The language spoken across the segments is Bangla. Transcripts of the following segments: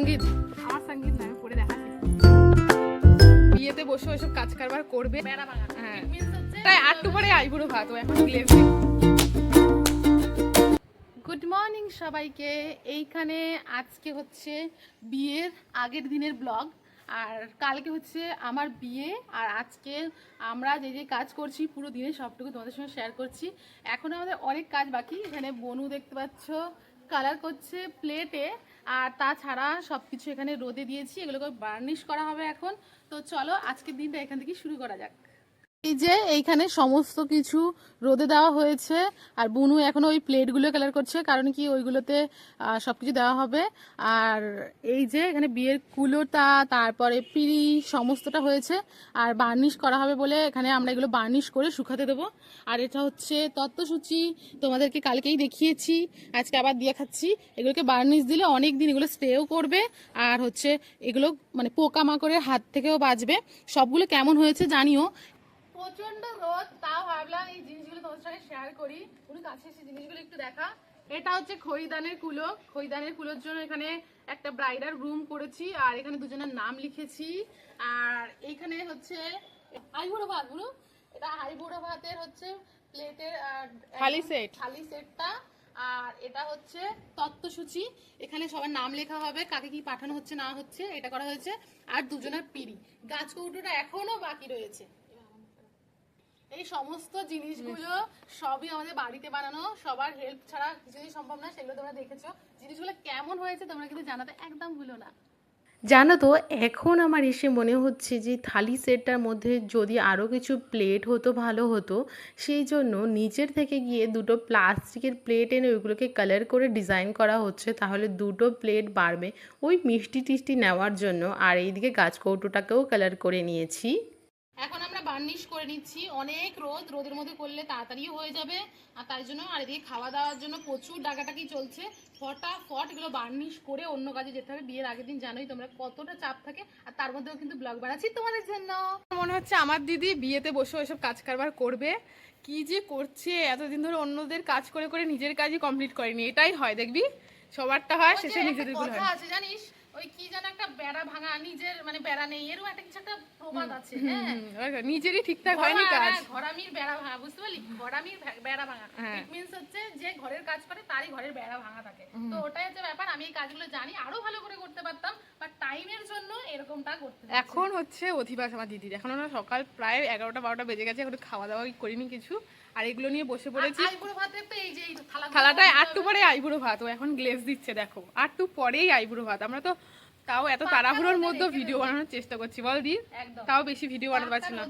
সংগীত? আমার সংগীত না আমি পরে দেখাচ্ছি। বিয়েতে বসে ওইসব কাজ কারবার করবে? হ্যাঁ। তাই আটটু পরে আইবুড়ো ভাত ও এখন গুড মর্নিং সবাইকে। এইখানে আজকে হচ্ছে বিয়ের আগের দিনের ব্লগ আর কালকে হচ্ছে আমার বিয়ে আর আজকে আমরা যে যে কাজ করছি পুরো দিনে সবটুকু তোমাদের সঙ্গে শেয়ার করছি। এখন আমাদের অনেক কাজ বাকি। এখানে বনু দেখতে পাচ্ছ কালার করছে প্লেটে আর তাছাড়া সব কিছু এখানে রোদে দিয়েছি, এগুলোকে বার্নিশ করা হবে এখন। তো চলো, আজকের দিনটা এখান থেকে শুরু করা যাক। এই যে এইখানে সমস্ত কিছু রোদে দেওয়া হয়েছে আর বুনু এখন ওই প্লেটগুলো কালার করছে কারণ কি ওইগুলোতে আহ, সবকিছু দেওয়া হবে। আর এই যে এখানে বিয়ের কুলোটা তারপরে পিড়ি সমস্তটা হয়েছে আর বার্নিশ করা হবে বলে এখানে আমরা এগুলো বার্নিশ করে শুকাতে দেবো। আর এটা হচ্ছে তত্ত্বসূচি তোমাদেরকে কালকেই দেখিয়েছি আজকে আবার দিয়ে খাচ্ছি। এগুলোকে বার্নিশ দিলে অনেক দিন এগুলো স্টেও করবে আর হচ্ছে এগুলো মানে পোকামাকড়ের হাত থেকেও বাঁচবে। সবগুলো কেমন হয়েছে জানিও প্রচণ্ড রোদ তাও ভাবলাম এই জিনিসগুলো তোমার সঙ্গে শেয়ার করি। উনি কাছে এসে জিনিসগুলো একটু দেখা। এটা হচ্ছে খইদানের কুলো। খইদানের কুলোর জন্য এখানে একটা ব্রাইডার রুম করেছি আর এখানে দুজনের নাম লিখেছি। আর এইখানে হচ্ছে হাইবুড়ো ভাতগুলো এটা হাইবুড়ো ভাতের হচ্ছে প্লেটের থালি set। থালি সেটটা আর এটা হচ্ছে তত্ত্বসূচি। এখানে সবার নাম লেখা হবে কাকে কি পাঠানো হচ্ছে না হচ্ছে এটা করা হয়েছে। আর দুজনের পিড়ি। গাছ কৌটোটা এখনও বাকি রয়েছে। এই সমস্ত জিনিসগুলো সবই আমাদের বাড়িতে বানানো, সবার হেল্প ছাড়া কিছুই সম্ভব না, সেগুলো তোমরা দেখেছ। জিনিসগুলো কেমন হয়েছে তোমরা কিন্তু জানাতে একদম ভুলো না। জানো তো, এখন আমার এসে মনে হচ্ছে যে থালি সেটটার মধ্যে যদি আরও কিছু প্লেট হতো, ভালো হতো। সেই জন্য নিচের থেকে গিয়ে দুটো প্লাস্টিকের প্লেট এনে ওইগুলোকে কালার করে ডিজাইন করা হচ্ছে, তাহলে দুটো প্লেট বাড়বে। ওই মিষ্টি টিষ্টি নেওয়ার জন্য, আর এইদিকে গাছ কৌটোটাকেও কালার করে নিয়েছি। বার্নিশ করে নিচ্ছি। অনেক রোদ রোদের মধ্যে করলে তাড়াতাড়িও হয়ে যাবে। আর তাই জন্য আর এদিকে খাওয়া দাওয়ার জন্য প্রচুর ডাকাটাকি চলছে। ফটাফট এগুলো বার্নিশ করে অন্য কাজে যেতে হবে। বিয়ের আগের দিন জানোই তোমরা কতটা চাপ থাকে। আর তার মধ্যেও কিন্তু ব্লগ বানাচ্ছি তোমাদের জন্য। মনে হচ্ছে আমার দিদি বিয়েতে বসে ওইসব কাজ কারবার করবে। কি যে করছে? এতদিন ধরে অন্যদের কাজ করে করে নিজের কাজই কমপ্লিট করেনি। এটাই হয় দেখবি? সবারটা হয় শেষে নিজেদের আছে জানিস? ওই কি যেন একটা বেড়া ভাঙা নিজের মানে বেড়া নেই এরকম একটা কিছু একটা প্রবাদ আছে হ্যাঁ? নিজেরই ঠিকঠাক হয়নি কাজ। হ্যাঁ, ঘরামির বেড়া ভাঙা বুঝতে পারলি? ঘরামির বেড়া ভাঙা। হ্যাঁ। ইট মিন্স হচ্ছে যে ঘরের কাজ করে তারই ঘরের বেড়া ভাঙা থাকে। তো ওটাই হচ্ছে ব্যাপার আমি এই কাজগুলো জানি আরও ভালো করে করতে পারতাম বাট টাইমের জন্য এরকমটা করতে এখন হচ্ছে অধিবাস আমার দিদির এখন আমরা সকাল প্রায় এগারোটা বারোটা বেজে গেছে এখন খাওয়া দাওয়া করিনি কিছু। আর এগুলো নিয়ে বসে পড়েছি। থালাটায় আটটু পরে আইবুড়ো ভাত। ও এখন গ্লেজ দিচ্ছে দেখো। আটটু পরেই আইবুড়ো ভাত। আমরা তো তাও এত তাড়াহুড়োর মধ্যে ভিডিও বানানোর চেষ্টা করছি। বল দি তাও বেশি ভিডিও বানাতে পারছি না।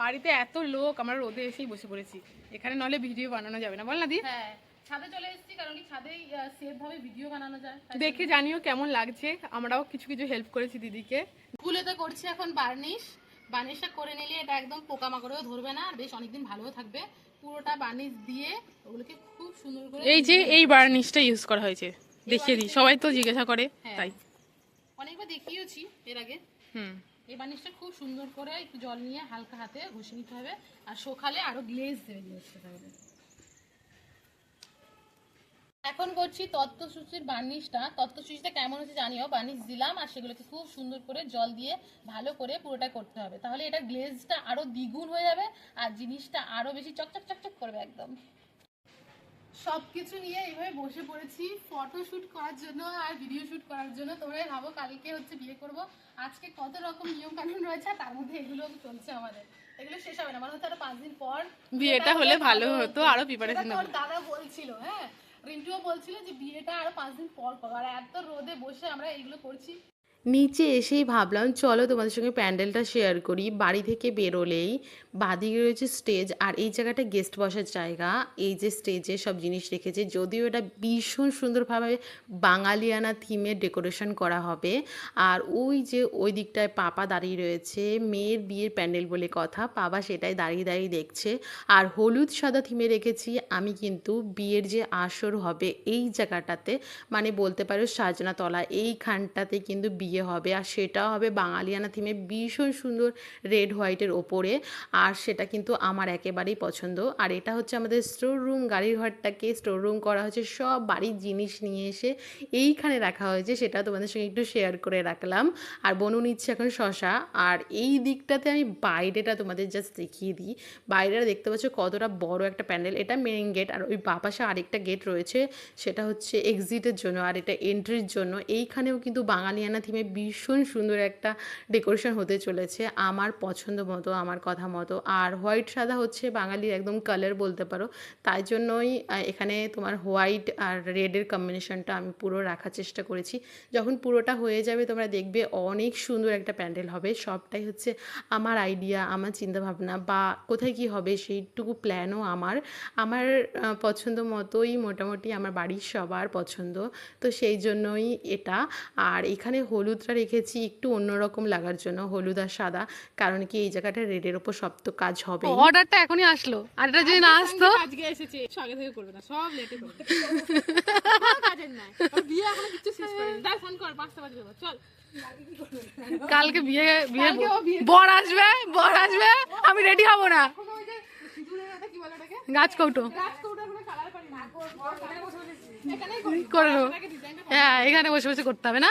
বাড়িতে এত লোক আমরা রোদে এসেই বসে পড়েছি। এখানে নলে ভিডিও বানানো যাবে না। বল না দি। হ্যাঁ ছাদে চলে এসেছি কারণ কি ছাদেই সেফ ভাবে ভিডিও বানানো যায়। দেখে জানিও কেমন লাগছে। আমরাও কিছু কিছু হেল্প করেছি দিদিকে। গুলোতে করছি এখন বার্নিশ বার্নিশটা করে নিলে এটা একদম পোকামাকড়েও ধরবে না আর বেশ অনেকদিন ভালোও থাকবে। পুরোটা বার্নিশ দিয়ে ওগুলোকে খুব সুন্দর করে এই যে এই বার্নিশটা ইউজ করা হয়েছে দেখিয়ে দিই সবাই তো জিজ্ঞাসা করে হ্যাঁ। তাই। অনেকবার দেখিয়েছি এর আগে। হুম। এই বার্নিশটা খুব সুন্দর করে একটু জল নিয়ে হালকা হাতে ঘষে নিতে হবে আর সকালে আরও গ্লেজ দেবে জিনিসটা তাহলে। এখন করছি তত্ত্বসূচির বার্নিশটা। তত্ত্বসূচিটা কেমন হচ্ছে জানিও? বার্নিশ দিলাম আর সেগুলোকে খুব সুন্দর করে জল দিয়ে ভালো করে পুরোটা করতে হবে। তাহলে এটা গ্লেজটা আরও দ্বিগুণ হয়ে যাবে আর জিনিসটা আরও বেশি চকচক চকচক করবে একদম। সবকিছু নিয়ে এইভাবে বসে পড়েছি। ফটো শুট করার জন্য আর ভিডিও শুট করার জন্য। তোমরা ভাবো কালকে হচ্ছে বিয়ে করব। আজকে কত রকম নিয়ম কানুন রয়েছে তার মধ্যে এগুলো চলছে আমাদের। এগুলো শেষ হবে না। মানে হচ্ছে আরও পাঁচ দিন পর বিয়েটা হলে ভালো হতো আরও প্রিপারেশন দাদা বলছিল হ্যাঁ? রিন্টুও বলছিল যে বিয়েটা আরও পাঁচ দিন পর করো। আর এত রোদে বসে আমরা এইগুলো করছি। নিচে এসেই ভাবলাম, চলো তোমাদের সঙ্গে প্যান্ডেলটা শেয়ার করি। বাড়ি থেকে বেরোলেই বাদিকে রয়েছে স্টেজ আর এই জায়গাটা গেস্ট বসার জায়গা। এই যে স্টেজে সব জিনিস রেখেছে, যদিও এটা ভীষণ সুন্দরভাবে বাঙালিয়ানা থিমে ডেকোরেশন করা হবে। আর ওই যে ওই দিকটায় পাপা দাঁড়িয়ে রয়েছে, মেয়ের বিয়ের প্যান্ডেল বলে কথা, পাপা সেটাই দাঁড়িয়ে দাঁড়িয়ে দেখছে। আর হলুদ সাদা থিমে রেখেছি, আমি কিন্তু বিয়ের যে আসর হবে এই জায়গাটাতে মানে বলতে পারো সাজনাতলা এইখানটাতে কিন্তু বিয়ের বিয়ে হবে। আর সেটা হবে বাঙালিয়ানা থিমে ভীষণ সুন্দর রেড হোয়াইটের ওপরে। আর সেটা কিন্তু আমার একেবারেই পছন্দ। আর এটা হচ্ছে আমাদের স্টোর রুম গাড়ির ঘরটাকে স্টোর রুম করা হয়েছে। সব বাড়ির জিনিস নিয়ে এসে এইখানে রাখা হয়েছে। সেটা তোমাদের সঙ্গে একটু শেয়ার করে রাখলাম। আর বনু নিচ্ছে এখন শশা। আর এই দিকটাতে আমি বাইরেটা তোমাদের জাস্ট দেখিয়ে দিই। বাইরেটা দেখতে পাচ্ছ কতটা বড় একটা প্যান্ডেল। এটা মেইন গেট আর ওই বাপাশে আরেকটা গেট রয়েছে। সেটা হচ্ছে এক্সিটের জন্য আর এটা এন্ট্রির জন্য। এইখানেও কিন্তু বাঙালিয়ানা থিমে ভীষণ সুন্দর একটা ডেকোরেশন হতে চলেছে। আমার পছন্দ মতো, আমার কথা মতো। আর হোয়াইট সাদা হচ্ছে বাঙালির একদম কালার বলতে পারো। তাই জন্যই এখানে তোমার হোয়াইট আর রেডের কম্বিনেশনটা আমি পুরো রাখার চেষ্টা করেছি। যখন পুরোটা হয়ে যাবে, তোমরা দেখবে অনেক সুন্দর একটা প্যান্ডেল হবে। সবটাই হচ্ছে আমার আইডিয়া আমার চিন্তাভাবনা বা কোথায় কি হবে সেইটুকু প্ল্যানও আমার। আমার পছন্দ মতোই মোটামুটি আমার বাড়ির সবার পছন্দ। তো সেই জন্যই এটা। আর এখানে হলুদটা রেখেছি একটু অন্যরকম লাগার জন্য হলুদ আর সাদা কারণ কি এই জায়গাটা রেডের ওপর সব তো কাজ হবে অর্ডারটা এখনই আসলো। আর এটা যদি না আসতো? আজকে এসেছে আগে থেকে করবে না সব লেটে করবে। কাজের নাই। বিয়ে এখনও কিছু শেষ করেনি। তাই ফোন কর পাঁচটা বাজে দেবো চল। কালকে বিয়ে বিয়ে বর আসবে বর আসবে আমি রেডি হব না। গাছ কৌটো। করে হ্যাঁ এখানে বসে বসে করতে হবে না?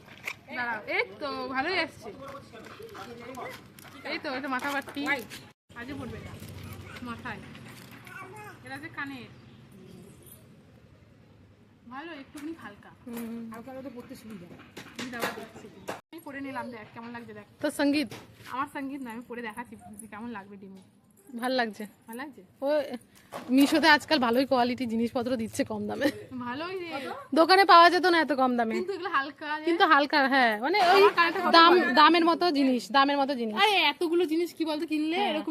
এই তো ভালোই এসছে এই তো এটা মাথা বাট্টি আজও পড়বে এটা মাথায়। এটা যে কানের। ভালো একটুখানি হালকা। হালকা তো পড়তে সুবিধা আমি নিলাম দেখ কেমন লাগছে দেখ। তো সংগীত? আমার সংগীত না আমি পরে দেখাচ্ছি যে কেমন লাগবে ডিমে। ভালো লাগছে। ভালো লাগছে? ও মিশোতে আজকাল ভালোই কোয়ালিটি জিনিসপত্র দিচ্ছে কম দামে। ভালোই রে। দোকানে পাওয়া যেত না এত কম দামে। কিন্তু এগুলো হালকা কিন্তু হালকা হ্যাঁ মানে ওই দাম দামের মতো জিনিস দামের মতো জিনিস। আরে এতগুলো জিনিস কি বলতো কিনলে? এরকম